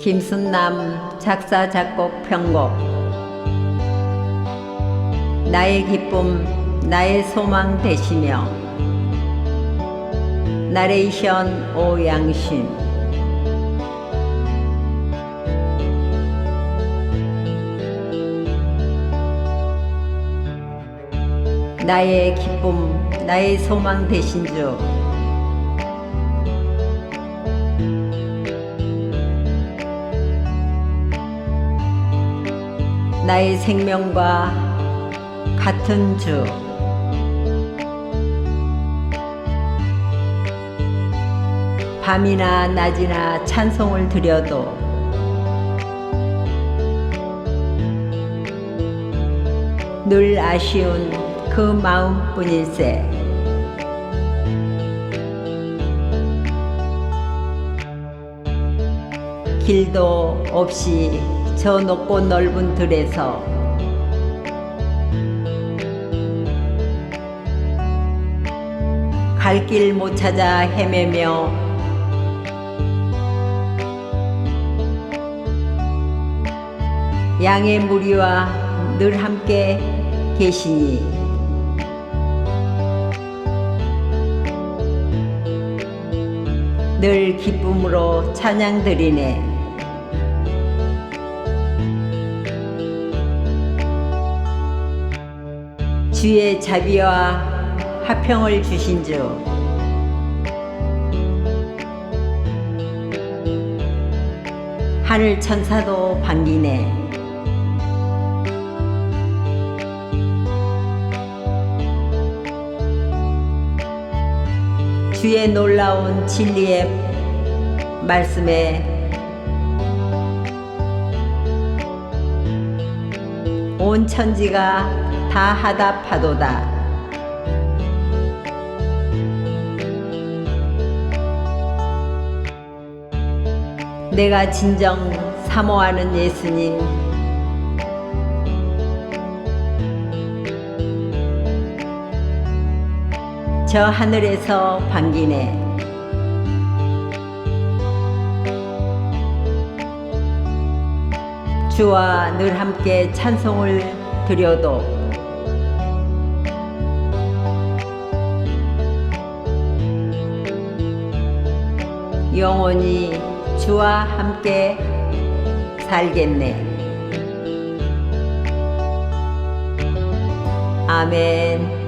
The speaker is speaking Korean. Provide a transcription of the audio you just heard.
김순남 작사 작곡 편곡. 나의 기쁨 나의 소망 되시며 나레이션 오양신. 나의 기쁨 나의 소망 되신 주 나의 생명과 같은 주. 밤이나 낮이나 찬송을 드려도 늘 아쉬운 그 마음뿐일세. 길도 없이 저 높고 넓은 들에서 갈 길 못 찾아 헤매며 양의 무리와 늘 함께 계시니 늘 기쁨으로 찬양 드리네. 주의 자비와 화평을 주신 주. 하늘 천사도 반기네. 주의 놀라운 진리의 말씀에 온 천지가 다 하답하도다. 내가 진정 사모하는 예수님, 저 하늘에서 반기네. 주와 늘 함께 찬송을 드려도 영원히 주와 함께 살겠네. 아멘.